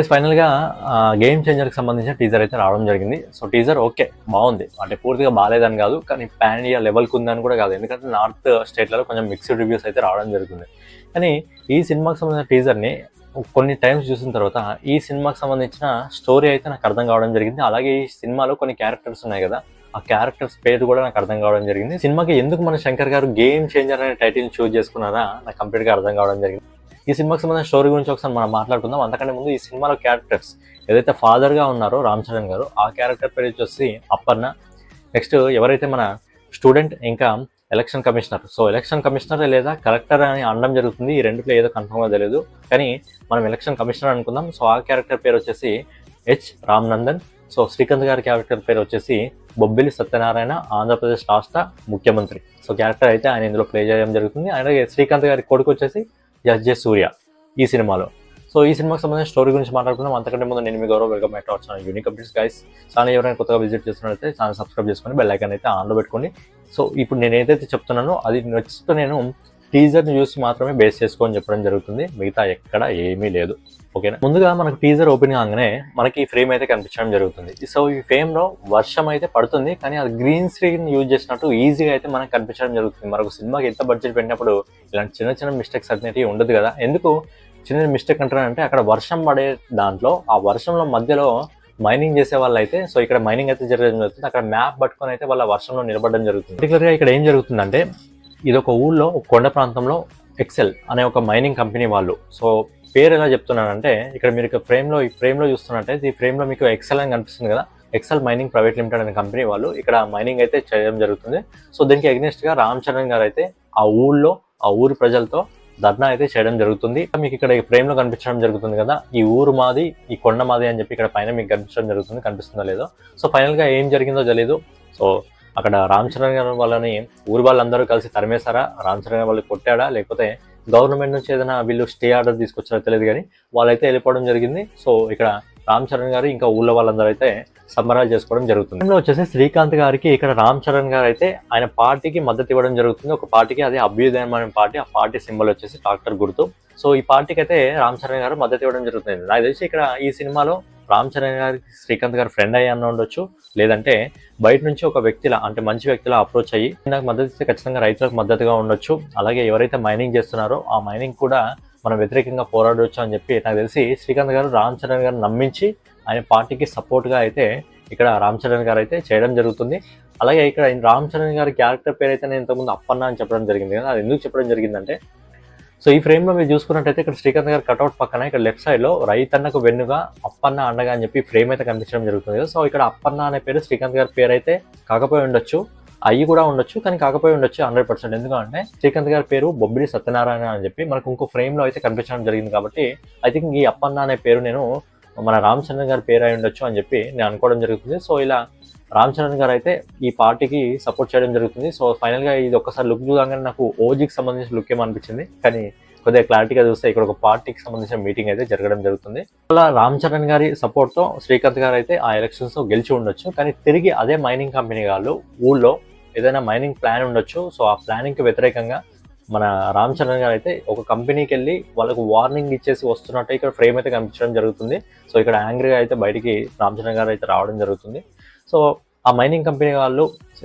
Yes ఫైనల్గా game చేంజర్కి సంబంధించిన teaser అయితే రావడం జరిగింది. సో టీజర్ ఓకే బాగుంది. అంటే పూర్తిగా బాగాలేదని కాదు కానీ ప్యాన్ ఇండియా లెవెల్కి ఉందని కూడా కాదు. ఎందుకంటే నార్త్ స్టేట్లలో కొంచెం మిక్స్డ్ రివ్యూస్ అయితే రావడం జరుగుతుంది. కానీ ఈ సినిమాకి సంబంధించిన టీజర్ని కొన్ని టైమ్స్ చూసిన తర్వాత ఈ సినిమాకి సంబంధించిన స్టోరీ అయితే నాకు అర్థం కావడం జరిగింది. అలాగే ఈ సినిమాలో కొన్ని క్యారెక్టర్స్ ఉన్నాయి కదా ఆ క్యారెక్టర్స్ పేరు కూడా నాకు అర్థం కావడం జరిగింది. సినిమాకి ఎందుకు మన శంకర్ గారు గేమ్ చేంజర్ అనే టైటిల్ చూజ్ చేసుకున్నారా నాకు కంప్లీట్గా అర్థం కావడం జరిగింది. ఈ సినిమాకి సంబంధించిన స్టోరీ గురించి ఒకసారి మనం మాట్లాడుకుందాం. అంతకంటే ముందు ఈ సినిమాలో క్యారెక్టర్స్ ఏదైతే ఫాదర్గా ఉన్నారో రామ్ చరణ్ గారు ఆ క్యారెక్టర్ పేరు వచ్చేసి అప్పర్ణ నెక్స్ట్ ఎవరైతే మన స్టూడెంట్ ఇంకా election commissioner. So election commissioner లేదా కలెక్టర్ అని అనడం జరుగుతుంది. ఈ రెండుట్లో ఏదో కన్ఫర్మ్గా తెలియదు కానీ మనం ఎలక్షన్ కమిషనర్ అనుకుందాం. సో ఆ క్యారెక్టర్ పేరు వచ్చేసి H Ram Nandan so Srikanth garu character పేరు వచ్చేసి బొబ్బిలి సత్యనారాయణ ఆంధ్రప్రదేశ్ రాష్ట్ర ముఖ్యమంత్రి. సో క్యారెక్టర్ అయితే ఆయన ఇందులో ప్లే చేయడం జరుగుతుంది. అలాగే శ్రీకాంత్ గారి కొడుకు వచ్చేసి ఎస్జే సూర్య ఈ సినిమాలో. సో ఈ సినిమాకి సంబంధించిన స్టోరీ గురించి మాట్లాడుకుందాం. అంతకంటే ముందు నేను మీ గౌరవ welcome back to unique updates. Guys channel ఎవరైనా కొత్తగా విజిట్ చేస్తున్నట్లయితే ఛానల్ సబ్స్క్రైబ్ చేసుకొని బెల్ ఐకాన్ అయితే ఆన్లో పెట్టుకోండి. సో ఇప్పుడు నేను ఏదైతే చెప్తున్నానో అది నెక్స్ట్ నేను టీజర్ని చూసి మాత్రమే బేస్ చేసుకొని చెప్పడం జరుగుతుంది. మిగతా ఎక్కడ ఏమీ లేదు. ఓకేనా? ముందుగా మనకు టీజర్ ఓపెన్ కాగానే మనకి ఈ ఫ్రేమ్ అయితే కనిపించడం జరుగుతుంది. సో ఈ ఫ్రేమ్లో వర్షం అయితే పడుతుంది కానీ అది గ్రీన్ స్క్రీన్ యూజ్ చేసినట్టు ఈజీగా అయితే మనకు కనిపించడం జరుగుతుంది. మనకు సినిమాకి ఎంత బడ్జెట్ పెట్టినప్పుడు ఇలాంటి చిన్న చిన్న మిస్టేక్స్ అనేవి ఉండదు కదా? ఎందుకు చిన్న మిస్టేక్ అంటారంటే అక్కడ వర్షం పడే దాంట్లో ఆ వర్షంలో మధ్యలో మైనింగ్ చేసే వాళ్ళు అయితే సో ఇక్కడ మైనింగ్ అయితే జరగడం జరుగుతుంది. అక్కడ మ్యాప్ పట్టుకొని అయితే వాళ్ళ వర్షంలో నిలబడడం జరుగుతుంది. పర్టికులర్గా ఇక్కడ ఏం జరుగుతుందంటే ఇది ఒక ఊళ్ళో కొండ ప్రాంతంలో ఎక్సెల్ అనే ఒక మైనింగ్ కంపెనీ వాళ్ళు సో పేరు ఎలా చెప్తున్నానంటే ఇక్కడ మీరు ఇక ఫ్రేమ్లో ఈ ఫ్రేమ్లో చూస్తున్నట్టయితే ఈ ఫ్రేమ్లో మీకు ఎక్సెల్ అని కనిపిస్తుంది కదా. ఎక్సెల్ మైనింగ్ ప్రైవేట్ లిమిటెడ్ అనే కంపెనీ వాళ్ళు ఇక్కడ మైనింగ్ అయితే చేయడం జరుగుతుంది. సో దీనికి అగ్నెస్ట్గా రామ్ చరణ్ గారు అయితే ఆ ఊళ్ళో ఆ ఊరి ప్రజలతో ధర్నా అయితే చేయడం జరుగుతుంది. మీకు ఇక్కడ ఈ ఫ్రేమ్లో కనిపించడం జరుగుతుంది కదా. ఈ ఊరు మాది ఈ కొండ మాది అని చెప్పి ఇక్కడ పైన మీకు కనిపించడం జరుగుతుంది కనిపిస్తుందో లేదో. సో ఫైనల్గా ఏం జరిగిందో తెలియదు సో అక్కడ రామ్ చరణ్ గారు వాళ్ళని ఊరు వాళ్ళందరూ కలిసి తరిమేశారా? రామ్ చరణ్ వాళ్ళు కొట్టాడా? లేకపోతే గవర్నమెంట్ నుంచి ఏదైనా వీళ్ళు స్టే ఆర్డర్ తీసుకొచ్చారో తెలియదు కానీ వాళ్ళైతే వెళ్ళిపోవడం జరిగింది. సో ఇక్కడ రామ్ చరణ్ గారు ఇంకా ఊళ్ళో వాళ్ళందరూ అయితే సంబరాలు చేసుకోవడం జరుగుతుంది. ఇందులో వచ్చేసి శ్రీకాంత్ గారికి ఇక్కడ రామ్ చరణ్ గారు అయితే ఆయన పార్టీకి మద్దతు ఇవ్వడం జరుగుతుంది. ఒక పార్టీకి అదే అభ్యుదయం అనే పార్టీ ఆ పార్టీ సింబల్ వచ్చేసి డాక్టర్ గుర్తు. సో ఈ పార్టీకి అయితే రామ్ చరణ్ గారు మద్దతు ఇవ్వడం జరుగుతుంది. నాకు తెలిసి ఇక్కడ ఈ సినిమాలో రామ్ చరణ్ గారికి శ్రీకాంత్ గారు ఫ్రెండ్ అయ్యి అన్న ఉండొచ్చు. లేదంటే బయట నుంచి ఒక వ్యక్తిలా అంటే మంచి వ్యక్తిలా అప్రోచ్ అయ్యి నాకు మద్దతు ఇస్తే ఖచ్చితంగా రైతులకు మద్దతుగా ఉండొచ్చు. అలాగే ఎవరైతే మైనింగ్ చేస్తున్నారో ఆ మైనింగ్ కూడా మనం వ్యతిరేకంగా పోరాడవచ్చు అని చెప్పి నాకు తెలిసి శ్రీకాంత్ గారు రామ్ చరణ్ గారు నమ్మించి ఆయన పార్టీకి సపోర్ట్గా అయితే ఇక్కడ రామ్ చరణ్ గారు అయితే చేయడం జరుగుతుంది. అలాగే ఇక్కడ రామ్ చరణ్ గారి క్యారెక్టర్ పేరు అయితే నేను ఇంతకుముందు అప్పన్న అని చెప్పడం జరిగింది కదా అది ఎందుకు చెప్పడం జరిగిందంటే సో ఈ ఫ్రేమ్లో మీరు చూసుకున్నట్టయితే ఇక్కడ శ్రీకాంత్ గారు కట్అవుట్ పక్కన ఇక్కడ లెఫ్ట్ సైడ్లో రైతన్నకు వెన్నుగా అప్పన్న అండగా అని చెప్పి ఫ్రేమ్ అయితే కనిపించడం జరుగుతుంది. సో ఇక్కడ అప్పన్న అనే పేరు శ్రీకాంత్ గారి పేరు అయితే కాకపోయి ఉండొచ్చు అయ్యి కూడా ఉండొచ్చు కానీ కాకపోయి ఉండొచ్చు హండ్రెడ్ పర్సెంట్. ఎందుకంటే శ్రీకాంత్ గారి పేరు బొబ్బిలి సత్యనారాయణ అని చెప్పి మనకు ఇంకో ఫ్రేమ్లో అయితే కనిపించడం జరిగింది కాబట్టి ఐ థింక్ ఈ అప్పన్న అనే పేరు నేను మన రామచంద్ర గారి పేరు అయి ఉండొచ్చు అని చెప్పి నేను అనుకోవడం జరుగుతుంది. సో ఇలా రామ్ చరణ్ గారు అయితే ఈ పార్టీకి సపోర్ట్ చేయడం జరుగుతుంది. సో ఫైనల్గా ఇది ఒక్కసారి లుక్ చూడగానే నాకు ఓజీకి సంబంధించిన లుక్ ఏమనిపించింది. కానీ కొద్దిగా క్లారిటీగా చూస్తే ఇక్కడ ఒక పార్టీకి సంబంధించిన మీటింగ్ అయితే జరగడం జరుగుతుంది. అలా రామ్ చరణ్ గారి సపోర్ట్తో శ్రీకాంత్ గారు అయితే ఆ ఎలక్షన్స్లో గెలిచి ఉండొచ్చు. కానీ తిరిగి అదే మైనింగ్ కంపెనీ వాళ్ళు ఊళ్ళో ఏదైనా మైనింగ్ ప్లాన్ ఉండొచ్చు. సో ఆ ప్లానింగ్కి వ్యతిరేకంగా మన రామ్ చరణ్ గారు అయితే ఒక కంపెనీకి వెళ్ళి వాళ్ళకు వార్నింగ్ ఇచ్చేసి వస్తున్నట్టు ఇక్కడ ఫ్రేమ్ అయితే కనిపించడం జరుగుతుంది. సో ఇక్కడ యాంగ్రీగా అయితే బయటికి రామ్ చరణ్ గారు అయితే రావడం జరుగుతుంది. సో ఆ మైనింగ్ కంపెనీ వాళ్ళు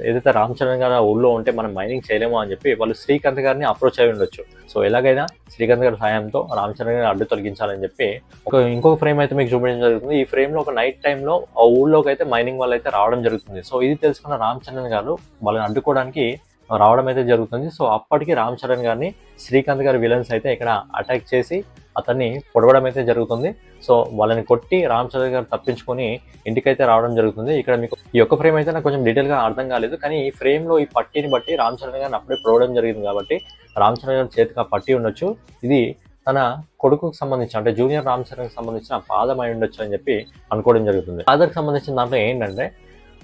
ఏదైతే రామ్ చరణ్ గారు ఆ ఊళ్ళో ఉంటే మనం మైనింగ్ చేయలేము అని చెప్పి వాళ్ళు శ్రీకాంత్ గారిని అప్రోచ్ అయి ఉండొచ్చు. సో ఎలాగైనా శ్రీకాంత్ గారి సాయంతో రామ్ చరణ్ గారిని అడ్డు తొలగించాలని చెప్పి ఒక ఇంకొక ఫ్రేమ్ అయితే మీకు చూపించడం జరుగుతుంది. ఈ ఫ్రేమ్లో ఒక నైట్ టైంలో ఆ ఊళ్ళోకి అయితే మైనింగ్ వాళ్ళు అయితే రావడం జరుగుతుంది. సో ఇది తెలుసుకున్న రామ్ చరణ్ గారు వాళ్ళని అడ్డుకోవడానికి రావడం అయితే జరుగుతుంది. సో అప్పటికి రామ్ చరణ్ గారిని శ్రీకాంత్ గారి విలన్స్ అయితే ఇక్కడ అటాక్ చేసి అతన్ని పొడవడం అయితే జరుగుతుంది. సో వాళ్ళని కొట్టి రామ్ చరణ్ గారు తప్పించుకొని ఇంటికైతే రావడం జరుగుతుంది. ఇక్కడ మీకు ఈ యొక్క ఫ్రేమ్ అయితే నాకు కొంచెం డీటెయిల్గా అర్థం కాలేదు. కానీ ఈ ఫ్రేమ్లో ఈ పట్టిని బట్టి రామ్ చరణ్ గారిని అప్పుడే పొడవడం జరిగింది కాబట్టి రామ్ చరణ్ గారి చేతికి ఆ పట్టి ఉండొచ్చు. ఇది తన కొడుకుకు సంబంధించి అంటే జూనియర్ రామ్ చరణ్కి సంబంధించిన పాదం అయి ఉండొచ్చు అని చెప్పి అనుకోవడం జరుగుతుంది. ఫాదర్కి సంబంధించిన దాంట్లో ఏంటంటే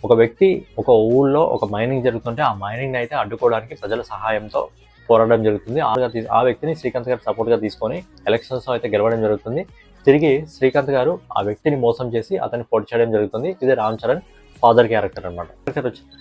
ఒక వ్యక్తి ఒక ఊళ్ళో ఒక మైనింగ్ జరుగుతుంటే ఆ మైనింగ్ అయితే అడ్డుకోవడానికి ప్రజల సహాయంతో పోరాడడం జరుగుతుంది. ఆ- వ్యక్తిని శ్రీకాంత్ గారు సపోర్ట్గా తీసుకొని ఎలక్షన్స్ అయితే గెలవడం జరుగుతుంది. తిరిగి శ్రీకాంత్ గారు ఆ వ్యక్తిని మోసం చేసి అతన్ని పొడి చేయడం జరుగుతుంది. ఇది రామ్ చరణ్ ఫాదర్ క్యారెక్టర్ అనమాట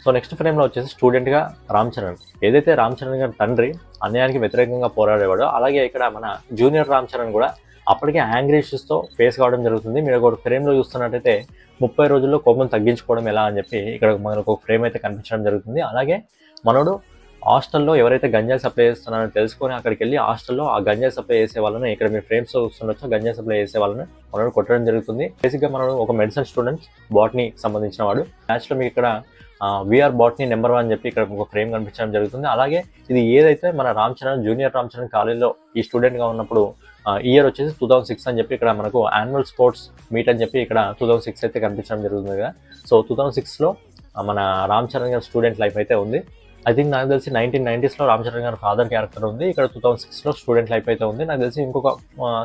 సో నెక్స్ట్ ఫ్రేమ్లో వచ్చేసి స్టూడెంట్గా రామ్ చరణ్. ఏదైతే రామ్ చరణ్ గారి తండ్రి అన్యాయానికి వ్యతిరేకంగా పోరాడేవాడో అలాగే ఇక్కడ మన జూనియర్ రామ్ చరణ్ కూడా అప్పటికే యాంగ్రీ ఇష్యూస్తో ఫేస్ కావడం జరుగుతుంది. మీరు ఒక ఫ్రేమ్లో చూస్తున్నట్టయితే ముప్పై రోజుల్లో కోపం తగ్గించుకోవడం ఎలా అని చెప్పి ఇక్కడ మనకు ఒక ఫ్రేమ్ అయితే కనిపించడం జరుగుతుంది. అలాగే మనోడు హాస్టల్లో ఎవరైతే గంజాయి సప్లై చేస్తున్నారో తెలుసుకొని అక్కడికి వెళ్ళి హాస్టల్లో ఆ గంజాయి సప్లై చేసే వాళ్ళని ఇక్కడ మీరు ఫ్రేమ్స్ చూస్తుండొచ్చు గంజాయి సప్లై చేసే వాళ్ళని మనోడు కొట్టడం జరుగుతుంది. బేసిక్గా మనం ఒక మెడిసిన్ స్టూడెంట్స్ బాట్ని సంబంధించిన వాడు. మ్యాచ్లో మీకు ఇక్కడ విఆర్ బాట్ని నెంబర్ వన్ అని చెప్పి ఇక్కడ ఒక ఫ్రేమ్ కనిపించడం జరుగుతుంది. అలాగే ఇది ఏదైతే మన రామ్ చరణ్ జూనియర్ రామ్ చరణ్ కాలేజ్లో ఈ స్టూడెంట్గా ఉన్నప్పుడు ఇయర్ వచ్చేసి టూ థౌసండ్ సిక్స్ అని చెప్పి ఇక్కడ మనకు యాన్యువల్ స్పోర్ట్స్ మీట్ అని చెప్పి ఇక్కడ టూ థౌసండ్ సిక్స్ అయితే కనిపించడం జరుగుతుంది కదా. సో టూ థౌసండ్ సిక్స్లో మన రామ్ చరణ్ గారి స్టూడెంట్ లైఫ్ అయితే ఉంది. ఐ థింక్ నాకు తెలిసి నైన్టీన్ నైన్టీస్లో రామ్ చరణ్ గారి ఫాదర్ క్యారెక్టర్ ఉంది. ఇక్కడ టూ థౌసండ్ సిక్స్లో స్టూడెంట్ లైఫ్ అయితే ఉంది. నాకు తెలిసి ఇంకొక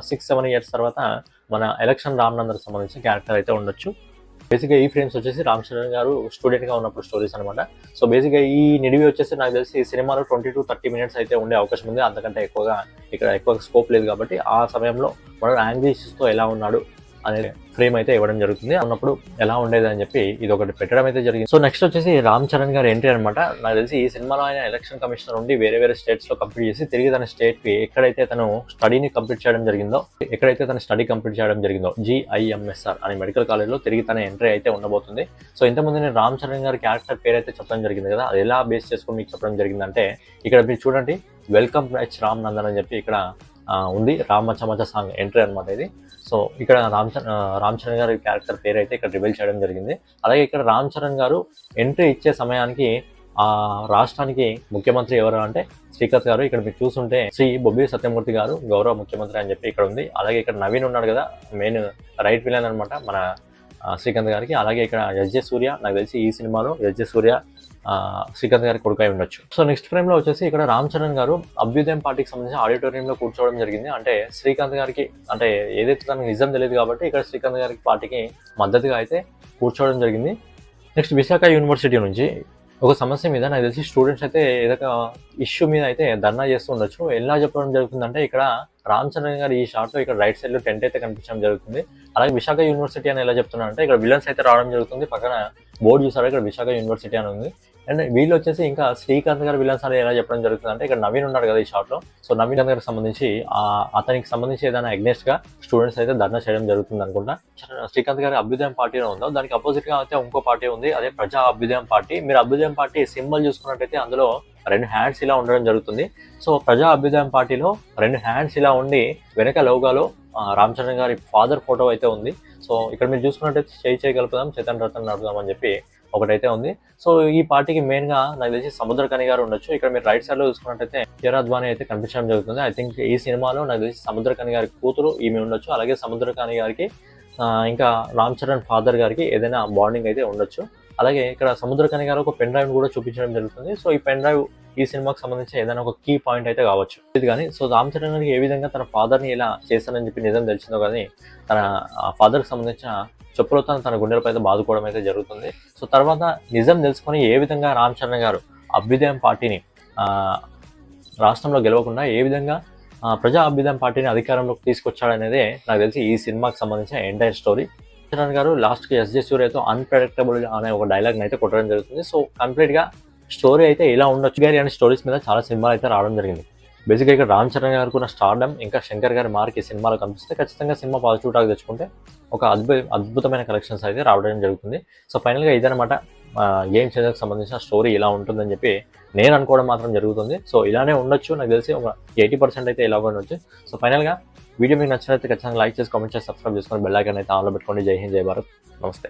సిక్స్ సెవెన్ ఇయర్స్ తర్వాత మన ఎలక్షన్ రామ్నందర్ సంబంధించిన క్యారెక్టర్ అయితే ఉండొచ్చు. బేసిక్గా ఈ ఫ్రేమ్స్ వచ్చేసి రామ్ చరణ్ గారు స్టూడెంట్గా ఉన్నప్పుడు స్టోరీస్ అనమాట సో బేసిక్గా ఈ నిడివి వచ్చేసి నాకు తెలిసి ఈ సినిమాలో ట్వంటీ టు థర్టీ మినిట్స్ అయితే ఉండే అవకాశం ఉంది. అంతకంటే ఎక్కువగా ఇక్కడ ఎక్కువ స్కోప్ లేదు కాబట్టి ఆ సమయంలో మనం యాంగ్లీష్తో ఎలా ఉన్నాడు అనేది ఫ్రేమ్ అయితే ఇవ్వడం జరుగుతుంది. అన్నప్పుడు ఎలా ఉండేది అని చెప్పి ఇది ఒకటి పెట్టడం అయితే జరిగింది. సో నెక్స్ట్ వచ్చేసి రామ్ చరణ్ గారి ఎంట్రీ అనమాట నాకు తెలిసి ఈ సినిమాలో ఆయన ఎలక్షన్ కమిషనర్ ఉండి వేరే వేరే స్టేట్స్లో కంప్లీట్ చేసి తిరిగి తన స్టేట్కి ఎక్కడైతే తను స్టడీని కంప్లీట్ చేయడం జరిగిందో ఎక్కడైతే తన స్టడీ కంప్లీట్ చేయడం జరిగిందో జిఐఎంఎస్ఆర్ అనే మెడికల్ కాలేజ్లో తిరిగి తన ఎంట్రీ అయితే ఉండబోతుంది. సో ఇంతకుముందు నేను రామ్ చరణ్ గారి క్యారెక్టర్ పేరు అయితే చెప్పడం జరిగింది కదా అది ఎలా బేస్ చేసుకుని మీకు చెప్పడం జరిగిందంటే ఇక్కడ మీరు చూడండి వెల్కమ్ హెచ్ రామ్ నందన్ అని చెప్పి ఇక్కడ ఉంది. రామ చమచ సాంగ్ ఎంట్రీ అనమాట ఇది. సో ఇక్కడ రామ్ రామ్ చరణ్ గారి క్యారెక్టర్ పేరు అయితే ఇక్కడ రివీల్ చేయడం జరిగింది. అలాగే ఇక్కడ రామ్ చరణ్ గారు ఎంట్రీ ఇచ్చే సమయానికి ఆ రాష్ట్రానికి ముఖ్యమంత్రి ఎవరు అంటే శ్రీకాంత్ గారు. ఇక్కడ మీరు చూస్తుంటే శ్రీ బొబ్బి సత్యమూర్తి గారు గౌరవ ముఖ్యమంత్రి అని చెప్పి ఇక్కడ ఉంది. అలాగే ఇక్కడ నవీన్ ఉన్నాడు కదా మెయిన్ రైట్ విలన్ అనమాట మన శ్రీకాంత్ గారికి. అలాగే ఇక్కడ ఎస్జే సూర్య నాకు తెలిసి ఈ సినిమాలో ఎస్జే సూర్య శ్రీకాంత్ గారికి కొడుకై ఉండొచ్చు. సో నెక్స్ట్ ఫ్రేమ్లో వచ్చేసి ఇక్కడ రామ్ చరణ్ గారు అభ్యుదయం పార్టీకి సంబంధించిన ఆడిటోరియంలో కూర్చోవడం జరిగింది. అంటే శ్రీకాంత్ గారికి అంటే ఏదైతే తనకు నిజం తెలియదు కాబట్టి ఇక్కడ శ్రీకాంత్ గారికి పార్టీకి మద్దతుగా అయితే కూర్చోవడం జరిగింది. నెక్స్ట్ విశాఖ యూనివర్సిటీ నుంచి ఒక సమస్య మీద నాకు తెలిసి స్టూడెంట్స్ అయితే ఏదొక ఇష్యూ మీద అయితే ధర్నా చేస్తూ ఉండొచ్చు. ఎలా చెప్పడం జరుగుతుందంటే ఇక్కడ రామ్ చరణ్ గారు ఈ షాట్లో ఇక్కడ రైట్ సైడ్లో టెంట్ అయితే కనిపించడం జరుగుతుంది. అలాగే విశాఖ యూనివర్సిటీ అని ఎలా చెప్తున్నారంటే ఇక్కడ విలన్స్ అయితే రావడం జరుగుతుంది. పక్కన బోర్డు చూసారా? ఇక్కడ విశాఖ యూనివర్సిటీ అని ఉంది. అండ్ వీళ్ళు వచ్చేసి ఇంకా శ్రీకాంత్ గారు విలన్స్ అని ఎలా చెప్పడం జరుగుతుంది అంటే ఇక్కడ నవీన్ ఉన్నాడు కదా ఈ షాట్లో. సో నవీన్ గారికి సంబంధించి అతనికి సంబంధించి ఏదైనా అగ్నెస్ట్గా స్టూడెంట్స్ అయితే ధర్నా చేయడం జరుగుతుంది అనుకుంటా. శ్రీకాంత్ గారి అభ్యుదయం పార్టీ ఉందో? దానికి అపోజిట్గా అయితే ఇంకో పార్టీ ఉంది. అదే ప్రజా అభ్యుదయం పార్టీ. మీరు అభ్యుదయం పార్టీ సింబల్ చూసుకున్నట్టయితే అందులో రెండు హ్యాండ్స్ ఇలా ఉండడం జరుగుతుంది. సో ప్రజా అభ్యుదయం పార్టీలో రెండు హ్యాండ్స్ ఇలా ఉండి వెనక లోగాలో రామ్ చరణ్ గారి ఫాదర్ ఫోటో అయితే ఉంది. సో ఇక్కడ మీరు చూసుకున్నట్టయితే చేయి చేయగలుపుదాం చేతన్ రతన్ నడుపుదాం అని చెప్పి ఒకటైతే ఉంది. సో ఈ పార్టీకి మెయిన్గా నాకు తెలిసి సముద్రకని గారు ఉండొచ్చు. ఇక్కడ మీరు రైట్ సైడ్లో చూసుకున్నట్టయితే జరాద్వాని అయితే కనిపించడం జరుగుతుంది. ఐ థింక్ ఈ సినిమాలో నాకు తెలిసి సముద్రకని గారి కూతురు ఈమె ఉండొచ్చు. అలాగే సముద్రకని గారికి ఇంకా రామ్ చరణ్ ఫాదర్ గారికి ఏదైనా బాండింగ్ అయితే ఉండొచ్చు. అలాగే ఇక్కడ సముద్రకని గారు ఒక పెన్ డ్రైవ్ కూడా చూపించడం జరుగుతుంది. సో ఈ పెన్ డ్రైవ్ ఈ సినిమాకి సంబంధించి ఏదైనా ఒక కీ పాయింట్ అయితే కావచ్చు. ఇది కానీ సో రామ్ చరణ్ గారికి ఏ విధంగా తన ఫాదర్ని ఇలా చేస్తానని చెప్పి నిజం తెలిసిందో కానీ తన ఫాదర్కి సంబంధించిన చెప్పులతో తన గుండెలపై అయితే బాదుకోవడం అయితే జరుగుతుంది. సో తర్వాత నిజం తెలుసుకొని ఏ విధంగా రామ్ చరణ్ గారు అభ్యుదయం పార్టీని రాష్ట్రంలో గెలవకుండా ఏ విధంగా ప్రజా అభ్యుదయం పార్టీని అధికారంలోకి తీసుకొచ్చాడనేదే నాకు తెలిసి ఈ సినిమాకి సంబంధించిన ఎంటైర్ స్టోరీ. చరణ్ గారు లాస్ట్కి ఎస్జే సూర్యతో అన్ప్రెడిక్టబుల్ అనే ఒక డైలాగ్ అయితే కొట్టడం జరుగుతుంది. సో కంప్లీట్గా స్టోరీ అయితే ఇలా ఉండొచ్చు. గారి అనే స్టోరీస్ మీద చాలా సినిమాలు అయితే రావడం జరిగింది. బేసిక్గా ఇక్కడ రామ్ చరణ్ గారు కూడా స్టార్డమ్ ఇంకా శంకర్ గారి మార్కి సినిమాలు కనిపిస్తే ఖచ్చితంగా సినిమా పాజిటివ్ టాక్ తెచ్చుకుంటే ఒక అద్భుత అద్భుతమైన కలెక్షన్స్ అయితే రావడం జరుగుతుంది. సో ఫైనల్గా ఇదనమాట గేమ్ చేంజర్కి సంబంధించిన స్టోరీ ఇలా ఉంటుందని చెప్పి నేను అనుకోవడం మాత్రం జరుగుతుంది. సో ఇలానే ఉండొచ్చు నాకు తెలిసి ఒక ఎయిటీ పర్సెంట్ అయితే ఇలా ఉండొచ్చు. సో ఫైనల్గా వీడియో మీకు నచ్చినట్లయితే ఖచ్చితంగా లైక్ చేసి కామెంట్ చేసి సబ్స్క్రైబ్ చేసుకొని బెల్ ఐకన్ అయితే ఆన్లో పెట్టుకోండి. జై హింద్ జై భారత్. నమస్తే.